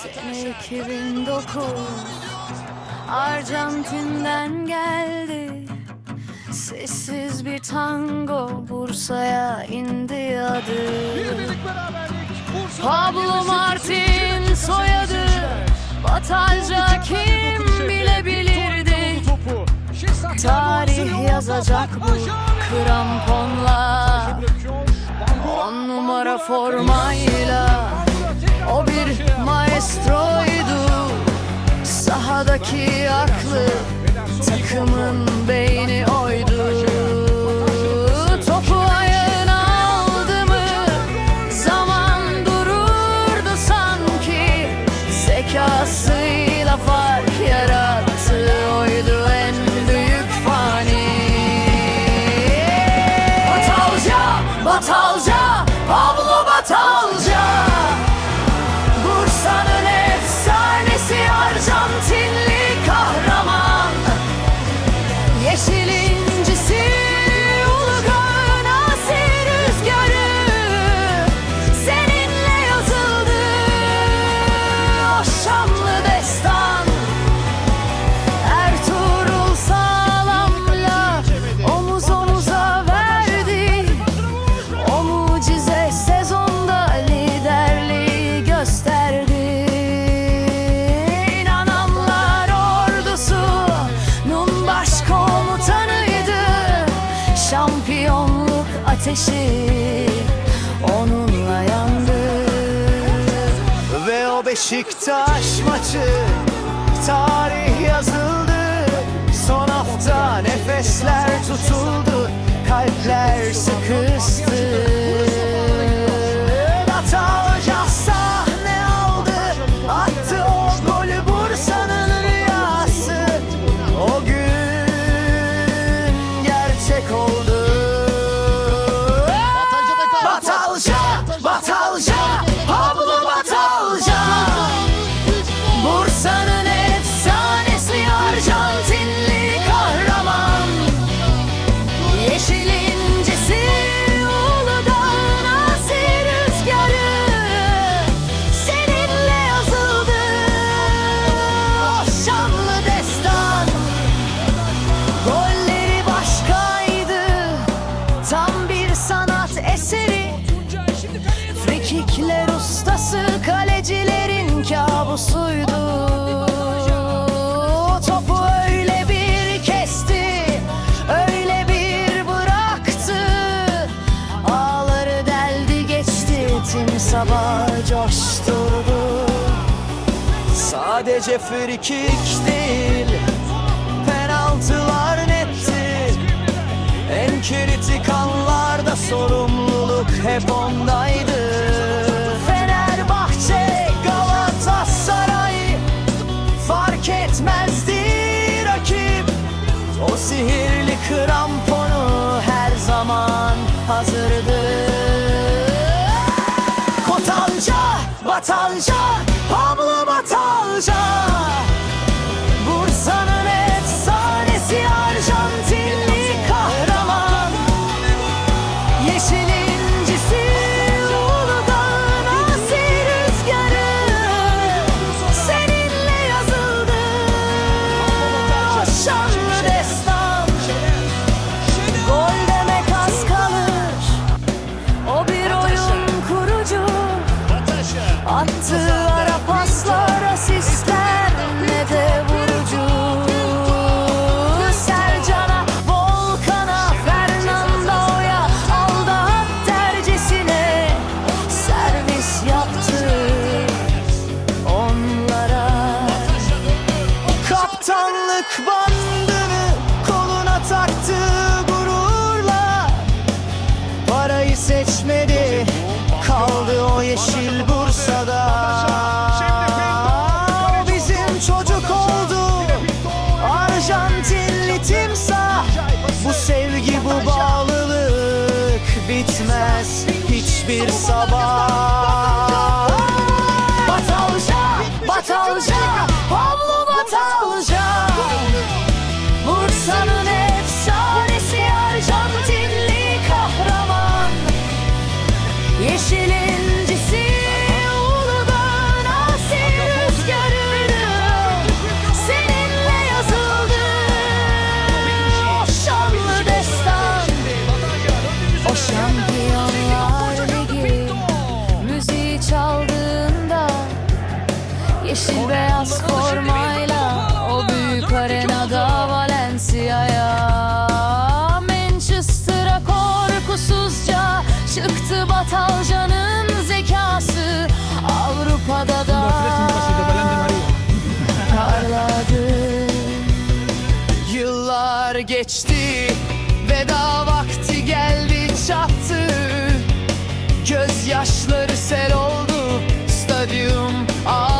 Sene 2009 Arjantin'den geldi. Sessiz bir tango Bursa'ya indi adı. Pablo Martin soyadı. Batalca kim bilebilirdi? Tarih yazacak bu kramponla. On numara formayla. O bir maestroydu Sahadaki aklı Takımın ateşi onunla yandı. Ve o Beşiktaş maçı tarih yazıldı. Son hafta nefesler tutuldu Kalpler sıkıştı kabusuydu Topu öyle bir kesti, öyle bir bıraktı. Ağları deldi geçti, tim sabah coşturdu. Sadece frikik değil Penaltılar netti. En kritik anlarda sorumluluk hep ondaydı kramponu her zaman hazırdı. Kotalca, Batalca, Pablo Batalca. Bursa'nın efsanesi Arjantinli Attığı ara paslar asistler ne de vurucu. Sercan'a, Volkan'a, Fernando'ya aldı at dercesine. Servis yaptı onlara. Kaptanlık bandını koluna taktı gururla. Parayı seçmedi kaldı o yeşil bitmez hiçbir sabah Yaşları sel oldu stadyum ağ